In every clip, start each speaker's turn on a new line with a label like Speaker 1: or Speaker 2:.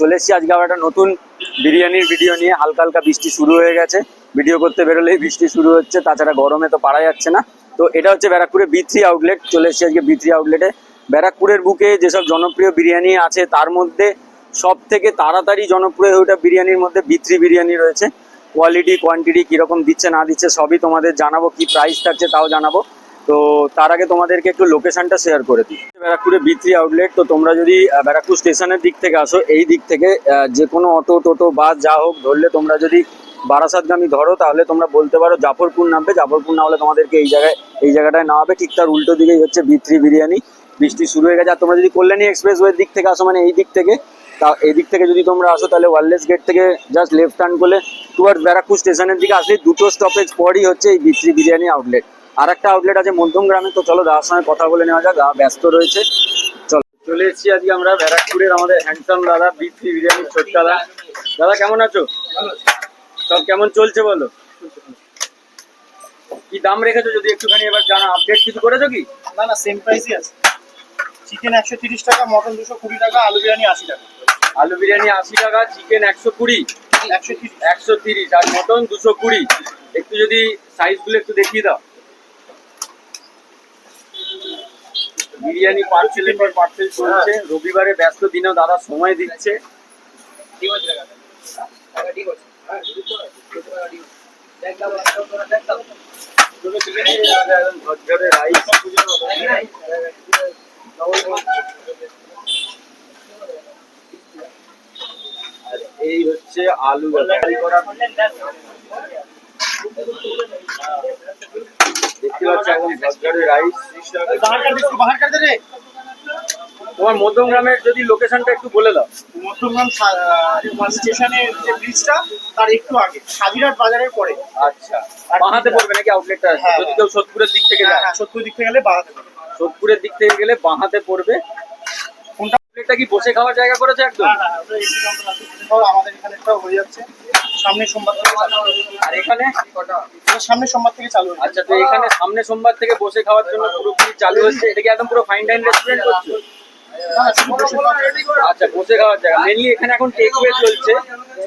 Speaker 1: চলে এসেছি। আজকে আবার একটা নতুন বিরিয়ানির ভিডিও নিয়ে হালকা হালকা বৃষ্টি শুরু হয়ে গেছে। ভিডিও করতে বেরোলেই বৃষ্টি শুরু হচ্ছে, তাছাড়া গরমে তো পারা যাচ্ছে না। তো এটা হচ্ছে ব্যারাকপুরে বি থ্রি আউটলেট চলে এসেছি আজকে বি থ্রি আউটলেটে ব্যারাকপুরের বুকে যেসব জনপ্রিয় বিরিয়ানি আছে, তার মধ্যে সব থেকে তাড়াতাড়ি জনপ্রিয় ওঠা বিরিয়ানির মধ্যে বি থ্রি বিরিয়ানি রয়েছে। কোয়ালিটি কোয়ান্টিটি কীরকম দিচ্ছে, না দিচ্ছে, সবই তোমাদের জানাব, কি প্রাইস থাকছে তাও জানাব। তো তার আগে তোমাদেরকে একটু লোকেশনটা শেয়ার করে দিই। ব্যারাকপুরে বি থ্রি আউটলেট তো তোমরা যদি ব্যারাকপুর স্টেশনের দিক থেকে আসো, এই দিক থেকে যে কোনো অটো, টোটো, বাস, যা হোক, ধরলে তোমরা যদি বারাসাতগামী ধরো, তাহলে তোমরা বলতে পারো জাফরপুর নামবে। জাফরপুর না হলে তোমাদেরকে এই জায়গায়, এই জায়গাটায় নামাবে। ঠিক তার উল্টো দিকেই হচ্ছে বি থ্রি বিরিয়ানি। বৃষ্টি শুরু হয়ে গেছে। আর তোমরা যদি কল্যাণী এক্সপ্রেস ওয়ের দিক থেকে আসো মানে এই দিক থেকে, তা এই দিক থেকে যদি তোমরা আসো, তাহলে ওয়ারলেস গেট থেকে জাস্ট লেফট টার্ন করলে টুয়ার্ড ব্যারাকপুর স্টেশনের দিকে আসলে দুটো স্টপেজ পরই হচ্ছে এই বি থ্রি বিরিয়ানি আউটলেট আর একটা আউটলেট আছে মধ্যম গ্রামে। তো চলো দাদার সঙ্গে কথা বলে নেওয়া যাক ব্যস্ত রয়েছে। চলো। চলে এসেছি আজকে আমরা ব্যারাকপুরের আমাদের হ্যান্ডসাম দাদা বি বিরিয়ানি বিরিয়ানির ছোট দাদা। দাদা কেমন আছো? সব কেমন চলছে বলো? কি দাম রেখেছো যদি একটুখানি এবার জানা আপডেট কিছু করেছ কি?
Speaker 2: না না সেম প্রাইসই আছে। চিকেন একশো তিরিশ টাকা মটন দুশো কুড়ি টাকা আলু বিরিয়ানি আশি টাকা।
Speaker 1: আলু বিরিয়ানি আশি টাকা চিকেন একশো কুড়ি।
Speaker 2: একশো তিরিশ।
Speaker 1: একশো তিরিশ আর মটন দুশো কুড়ি। একটু যদি সাইজগুলো একটু দেখিয়ে দাও। বিরিয়ানি পার্সেলের পর পার্সেল চলছে। রবিবারে ব্যস্ত দিনেও দাদা সময় দিচ্ছে। এই হচ্ছে আলু। করা দেখতে পাচ্ছি একদম ঝরঝরে রাইস
Speaker 2: বাহার কাট দিস বাহার কাট দে রে
Speaker 1: তোমার মধ্যম গ্রামের যদি লোকেশনটা একটু বলে দাও।
Speaker 2: মধ্যমগ্রাম স্টেশনের যে ব্রিজটা তার একটু আগে। সাজিরাট বাজারের পরে।
Speaker 1: আচ্ছা। বাহাতে পড়বে নাকি আউটলেটটা
Speaker 2: হ্যাঁ,
Speaker 1: যদি কেউ সোদপুরের দিক থেকে যায়।
Speaker 2: হ্যাঁ সত্তর দিক থেকে গেলে বাহাতে পারে
Speaker 1: সোদপুরের দিক থেকে গেলে বাহাতে পড়বে।
Speaker 2: কোনটা?
Speaker 1: আউটলেটটা কি বসে খাওয়ার জায়গা করেছে একদম?
Speaker 2: হ্যাঁ হ্যাঁ আমাদের এখানে একটাও হয়ে যাচ্ছে। সামনের সোমবার থেকে চালু
Speaker 1: আর এখানে
Speaker 2: সামনের সোমবার থেকে চালু
Speaker 1: আচ্ছা তো এখানে সামনে সোমবার থেকে বসে খাওয়ার জন্য পুরোপুরি চালু হচ্ছে? এটা কি একদম পুরো ফাইন ডাইন রেস্টুরেন্ট করছে। আচ্ছা বসে খাওয়ার জায়গা। মেনলি এখানে এখন টেক ওয়ে চলছে।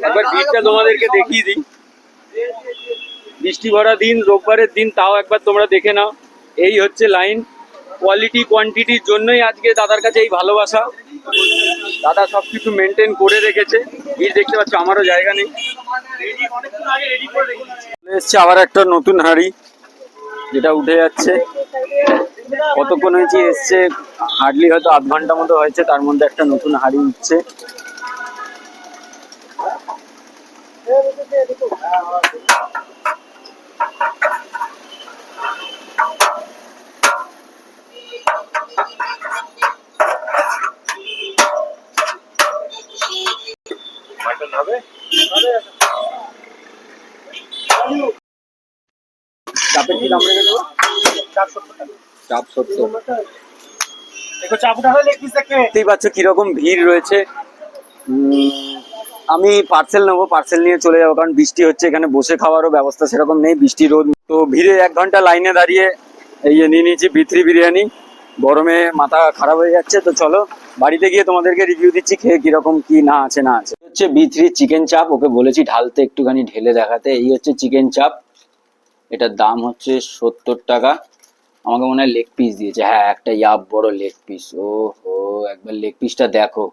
Speaker 1: একবার ভিড়টা তোমাদেরকে দেখিয়ে দিই। বৃষ্টি ভরা দিন রোববারের দিন তাও একবার তোমরা দেখে নাও। এই হচ্ছে লাইন কোয়ালিটি কোয়ান্টিটির জন্যই আজকে দাদার কাছে এই ভালোবাসা। দাদা সব কিছু মেনটেন করে রেখেছে। ভিড় দেখতে পাচ্ছ, আমারও জায়গা নেই। এসছে আবার একটা নতুন হাঁড়ি, যেটা উঠে যাচ্ছে। কতক্ষণ হয়েছে, এসছে হার্ডলি হয়তো আধ ঘণ্টা মতো হয়েছে, তার মধ্যে একটা নতুন হাঁড়ি উঠছে। চাপের কি দাম রেখে দেবো
Speaker 2: চার সত্তর টাকা।
Speaker 1: চাপ সত্তর।
Speaker 2: দেখো চাপুটা হলে লেগ পিস দেখতে
Speaker 1: দেখতেই পাচ্ছ কীরকম ভিড় রয়েছে। আমি পার্সেল নেব পার্সেল নিয়ে চলে যাব কারণ বৃষ্টি হচ্ছে এখানে বসে খাওয়ারও ব্যবস্থা সেরকম নেই বৃষ্টি রোদ তো ভিড়ে এক ঘণ্টা লাইনে দাঁড়িয়ে এই নিয়ে নিয়েছি বিথ্রি বিরিয়ানি। গরমে মাথা খারাপ হয়ে যাচ্ছে তো চলো বাড়িতে গিয়ে তোমাদেরকে রিভিউ দিচ্ছি খেয়ে কীরকম কি না আছে না আছে। হচ্ছে বি থ্রি চিকেন চাপ ওকে বলেছি ঢালতে একটুখানি ঢেলে দেখাতে। এই হচ্ছে চিকেন চাপ এটার দাম হচ্ছে সত্তর টাকা। আমাকে মনে হয় লেগ পিস দিয়েছে। হ্যাঁ একটা ইয়াব বড় লেগ পিস ও হো একবার লেগ পিসটা দেখো।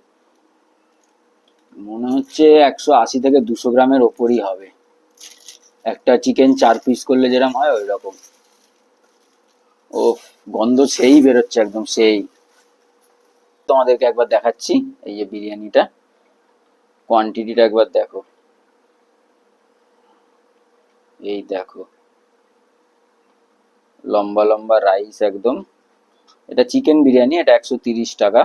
Speaker 1: মনে হচ্ছে একশো আশি থেকে দুশো গ্রামের ওপরই হবে। একটা চিকেন চার পিস করলে যেরকম হয় ওই রকম ও গন্ধ সেই বেরোচ্ছে একদম, সেই। তোমাদেরকে একবার দেখাচ্ছি এই যে বিরিয়ানিটা। কোয়ান্টিটিটা একবার দেখো। এই দেখো। লম্বা লম্বা রাইস একদম। এটা চিকেন বিরিয়ানি এটা একশো তিরিশ টাকা।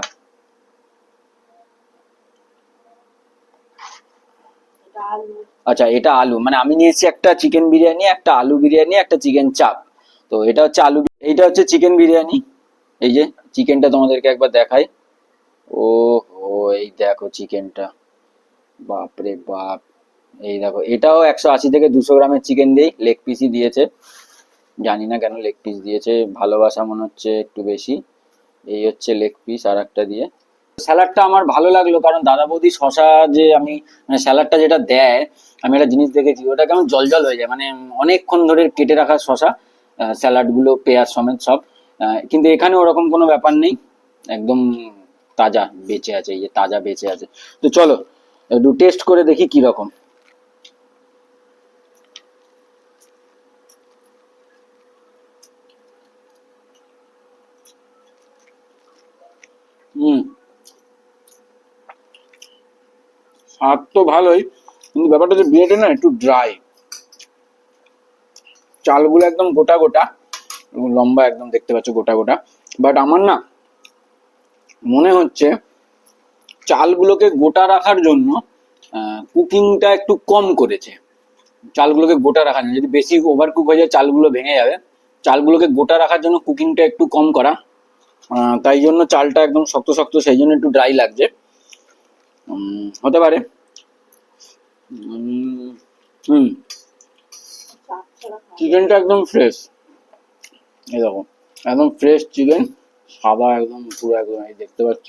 Speaker 1: আচ্ছা এটা আলু। মানে আমি নিয়েছি একটা চিকেন বিরিয়ানি একটা আলু বিরিয়ানি একটা চিকেন চাপ তো এটা হচ্ছে আলু এইটা হচ্ছে চিকেন বিরিয়ানি। এই যে চিকেনটা তোমাদেরকে একবার দেখাই। ও হো এই দেখো চিকেনটা। বাপরে বাপ। এই দেখো, এটাও একশো আশি থেকে দুশো গ্রামের চিকেন দিয়েই লেগ পিসই দিয়েছে। জানি না কেন লেগ পিস দিয়েছে, ভালোবাসা মনে হচ্ছে একটু বেশি। এই হচ্ছে লেগ পিস আর একটা দিয়ে। স্যালাডটা আমার ভালো লাগল, কারণ দাদা বৌদি শশা যে আমি মানে স্যালাডটা যেটা দেয়, আমি একটা জিনিস দেখেছি, ওটা কেমন জল জল হয়ে যায় মানে অনেকক্ষণ ধরে কেটে রাখা শশা স্যালাডগুলো পেঁয়াজ সমেত সব। কিন্তু এখানে ওরকম কোনো ব্যাপার নেই, একদম তাজা বেঁচে আছে, এই যে তাজা বেঁচে আছে। তো চলো, একটু টেস্ট করে দেখি কি রকম। হুম। স্বাদ তো ভালোই, কিন্তু ব্যাপারটা হচ্ছে বিয়েটা না একটু ড্রাই চালগুলো একদম গোটা গোটা লম্বা একদম দেখতে পাচ্ছ গোটা গোটা। বাট আমার না মনে হচ্ছে চালগুলোকে গোটা রাখার জন্য কুকিংটা একটু কম করেছে। চালগুলোকে গোটা রাখার জন্য। যদি বেশি ওভার কুক হয়ে যায় চালগুলো ভেঙে যাবে। চালগুলোকে গোটা রাখার জন্য কুকিংটা একটু কম করা। তাই জন্য চালটা একদম শক্ত শক্ত সেই জন্য একটু ড্রাই লাগছে। হতে পারে। হুম। চিকেনটা একদম ফ্রেশ এই দেখো একদম ফ্রেশ চিকেন সাদা একদম পুরো একদম এই দেখতে পাচ্ছ।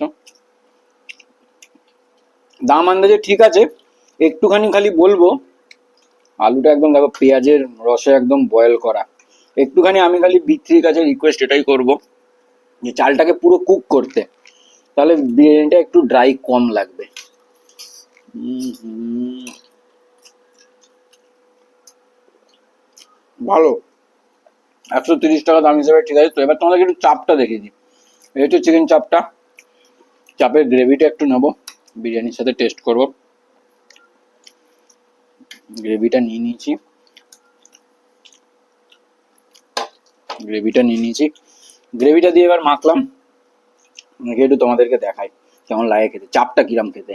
Speaker 1: দাম আন্দাজে ঠিক আছে একটুখানি খালি বলব আলুটা একদম দেখো পেঁয়াজের রসে একদম বয়েল করা। একটুখানি আমি খালি বিক্রির কাছে রিকোয়েস্ট এটাই করব যে চালটাকে পুরো কুক করতে। তাহলে বিরিয়ানিটা একটু ড্রাই কম লাগবে। ভালো। একশো তিরিশ টাকা দাম হিসেবে ঠিক আছে তো এবার তোমাদেরকে একটু চাপটা দেখিয়ে দিই। এই চিকেন চাপটা চাপের গ্রেভিটা একটু নেব। বিরিয়ানির সাথে টেস্ট করব। গ্রেভিটা নিয়ে নিয়েছি। গ্রেভিটা নিয়ে নিয়েছি। গ্রেভিটা দিয়ে এবার মাখলাম। মেখে একটু তোমাদেরকে দেখাই, কেমন লাগে খেতে চাপটা কিরাম খেতে?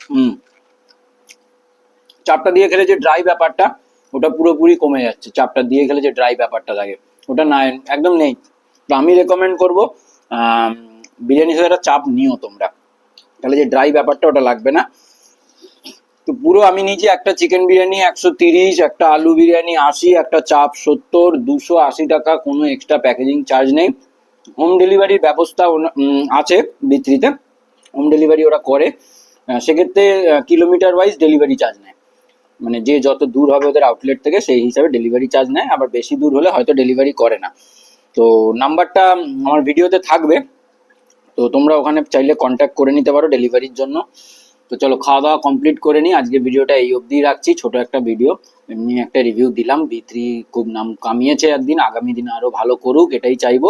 Speaker 1: হুম। চাপটা দিয়ে খেলে যে ড্রাই ব্যাপারটা ওটা পুরোপুরি কমে যাচ্ছে চাপটা দিয়ে গেলে যে ড্রাই ব্যাপারটা লাগে ওটা না একদম নেই। তো আমি রেকমেন্ড করব আম, বিরিয়ানির সাথে একটা চাপ নিও তোমরা। তাহলে যে ড্রাই ব্যাপারটা ওটা লাগবে না। তো পুরো আমি নিজে একটা চিকেন বিরিয়ানি একশো তিরিশ একটা আলু বিরিয়ানি আশি একটা চাপ সত্তর দুশো আশি টাকা কোনো এক্সট্রা প্যাকেজিং চার্জ নেই। হোম ডেলিভারির ব্যবস্থা আছে বিক্রিতে। হোম ডেলিভারি ওরা করে। সেক্ষেত্রে কিলোমিটার ওয়াইজ ডেলিভারি চার্জ নেয়। মানে যে যত দূর হবে ওদের আউটলেট থেকে সেই হিসাবে ডেলিভারি চার্জ নেয়, আবার বেশি দূর হলে হয়তো ডেলিভারি করে না। তো নাম্বারটা আমার ভিডিওতে থাকবে, তো তোমরা ওখানে চাইলে কন্ট্যাক্ট করে নিতে পারো ডেলিভারির জন্য। তো চলো খাওয়া দাওয়া কমপ্লিট করে নিই, আজকে ভিডিওটা এই অবধি রাখছি, ছোট একটা ভিডিও এমনি একটা রিভিউ দিলাম বি থ্রি খুব নাম কামিয়েছে একদিন, আগামী দিনে আরও ভালো করুক, এটাই চাইব।